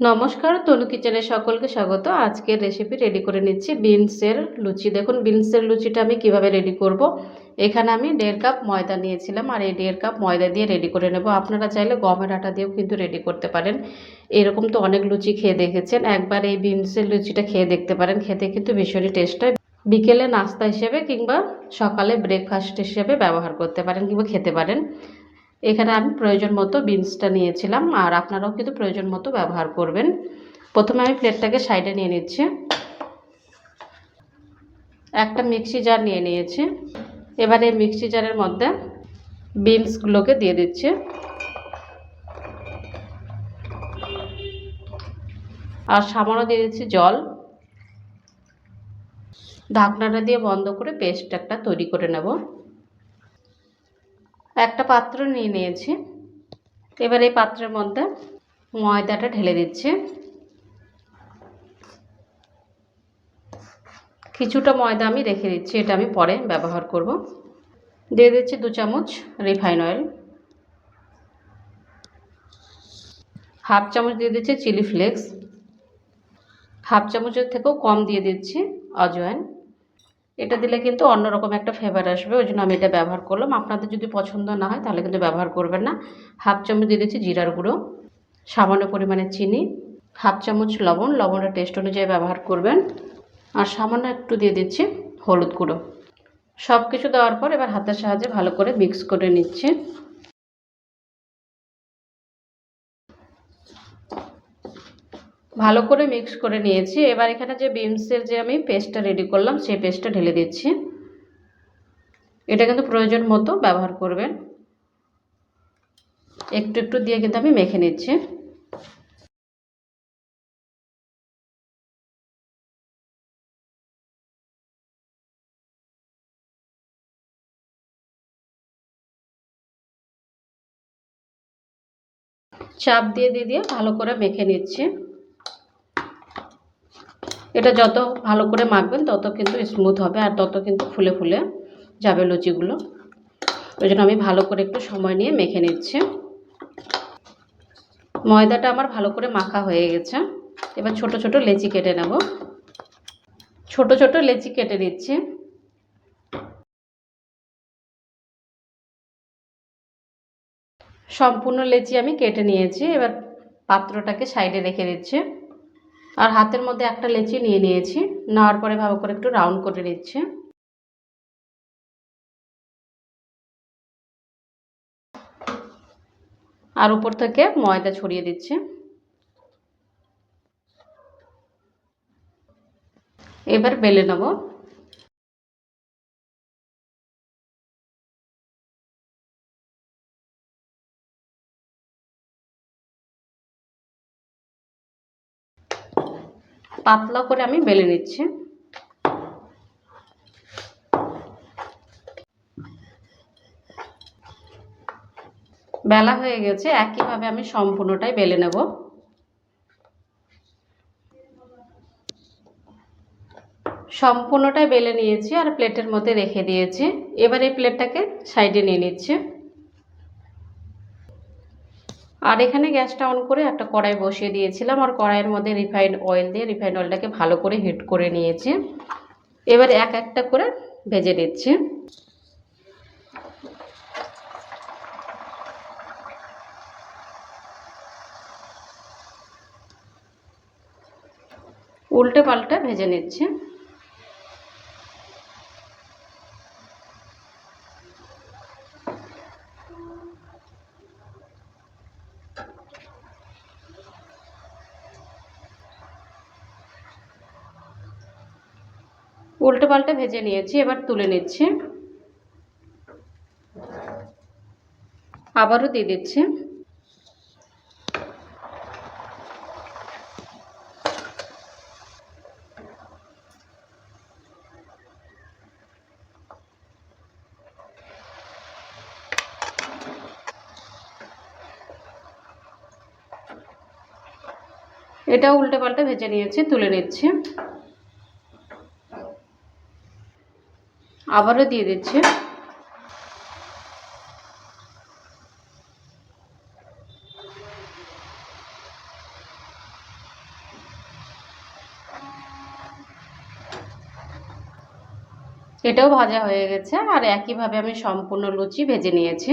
নমস্কার, তনু কিচেনে সকলকে স্বাগত। আজকের রেসিপি রেডি করে নিচ্ছি বিনসের লুচি। দেখুন, বিনসের লুচিটা আমি কীভাবে রেডি করব। এখানে আমি দেড় কাপ ময়দা নিয়েছিলাম আর এই দেড় কাপ ময়দা দিয়ে রেডি করে নেব। আপনারা চাইলে গমের আটা দিয়েও কিন্তু রেডি করতে পারেন। এরকম তো অনেক লুচি খেয়ে দেখেছেন। একবার এই বিনসের লুচিটা খেয়ে দেখতে পারেন। খেতে কিন্তু ভীষণই টেস্ট হয়। বিকেলে নাস্তা হিসেবে কিংবা সকালে ব্রেকফাস্ট হিসেবে ব্যবহার করতে পারেন কিংবা খেতে পারেন। এখানে আমি প্রয়োজন মতো বিনসটা নিয়েছিলাম, আর আপনারাও কিন্তু প্রয়োজন মতো ব্যবহার করবেন। প্রথমে আমি প্লেটটাকে সাইডে নিয়ে নিচ্ছি। একটা মিক্সি জার নিয়ে নিয়েছি। এবারে মিক্সি জারের মধ্যে বিনসগুলোকে দিয়ে দিচ্ছি। আর সামান্য দিয়ে দিচ্ছি জল। ঢাকনাটা দিয়ে বন্ধ করে পেস্ট একটা তৈরি করে নেব। একটা পাত্র নিয়ে নিয়েছি। এবার এই পাত্রের মধ্যে ময়দাটা ঢেলে দিচ্ছি। কিছুটা ময়দা আমি রেখে দিচ্ছি, এটা আমি পরে ব্যবহার করব। দিয়ে দিচ্ছি দু চামচ রিফাইন অয়েল। হাফ চামচ দিয়ে দিচ্ছি চিলি ফ্লেক্স। হাফ চামচের থেকেও কম দিয়ে দিচ্ছি অজওয়াইন। এটা দিলে কিন্তু অন্যরকম একটা ফ্লেভার আসবে, ওই জন্য আমি এটা ব্যবহার করলাম। আপনাদের যদি পছন্দ না হয় তাহলে কিন্তু ব্যবহার করবেন না। হাফ চামচ দিয়ে দিচ্ছি জিরার গুঁড়ো, সামান্য পরিমাণে চিনি, হাফ চামচ লবণ, লবণের টেস্ট অনুযায়ী ব্যবহার করবেন। আর সামান্য একটু দিয়ে দিচ্ছি হলুদ গুঁড়ো। সব কিছু দেওয়ার পর এবার হাতের সাহায্যে ভালো করে মিক্স করে নিচ্ছি। ভালো করে মিক্স করে নিয়েছি। এবার এখানে যে বিমসের যে আমি পেস্টটা রেডি করলাম, সেই পেস্টটা ঢেলে দিচ্ছি। এটা কিন্তু প্রয়োজন মতো ব্যবহার করবেন। একটু একটু দিয়ে কিন্তু আমি মেখে নিচ্ছি। চাপ দিয়ে দিয়ে দিয়ে ভালো করে মেখে নিচ্ছি। এটা যত ভালো করে মাখবেন, তত কিন্তু স্মুথ হবে আর তত কিন্তু ফুলে ফুলে যাবে লুচিগুলো। ওই জন্য আমি ভালো করে একটু সময় নিয়ে মেখে নিচ্ছি। ময়দাটা আমার ভালো করে মাখা হয়ে গেছে। এবার ছোট ছোট লেচি কেটে নেব। ছোট ছোট লেচি কেটে নিচ্ছি। সম্পূর্ণ লেচি আমি কেটে নিয়েছি। এবার পাত্রটাকে সাইডে রেখে দিচ্ছি। আর হাতের মধ্যে একটা লেচি নিয়ে নিয়েছি। নেওয়ার পরে ভালো করে একটু রাউন্ড করে নিচ্ছে। আর উপর থেকে ময়দা ছড়িয়ে দিচ্ছে। এবার বেলে নেব। পাতলা করে আমি বেলে নিচ্ছি। বেলা হয়ে গেছে, একইভাবে আমি সম্পূর্ণটাই বেলে নেব। সম্পূর্ণটাই বেলে নিয়েছি আর প্লেটের মধ্যে রেখে দিয়েছি। এবার এই প্লেটটাকে সাইডে নিয়ে নিচ্ছে। আর এখানে গ্যাসটা অন করে একটা কড়াই বসিয়ে দিয়েছিলাম আর কড়াইয়ের মধ্যে রিফাইন্ড অয়েল দিয়ে রিফাইন্ড অয়েলটাকে ভালো করে হিট করে নিয়েছি। এবার এক একটা করে ভেজে নিচ্ছি। উল্টে পাল্টে ভেজে নিচ্ছি। উল্টে পাল্টে ভেজে নিয়েছি, এবার তুলে নিচ্ছি। আবারও দিয়ে দিচ্ছি। এটা উল্টে পাল্টে ভেজে নিয়েছি, তুলে নিচ্ছি। আবারও দিয়ে দিচ্ছি। এটাও ভাজা হয়ে গেছে আর একইভাবে আমি সম্পূর্ণ লুচি ভেজে নিয়েছি।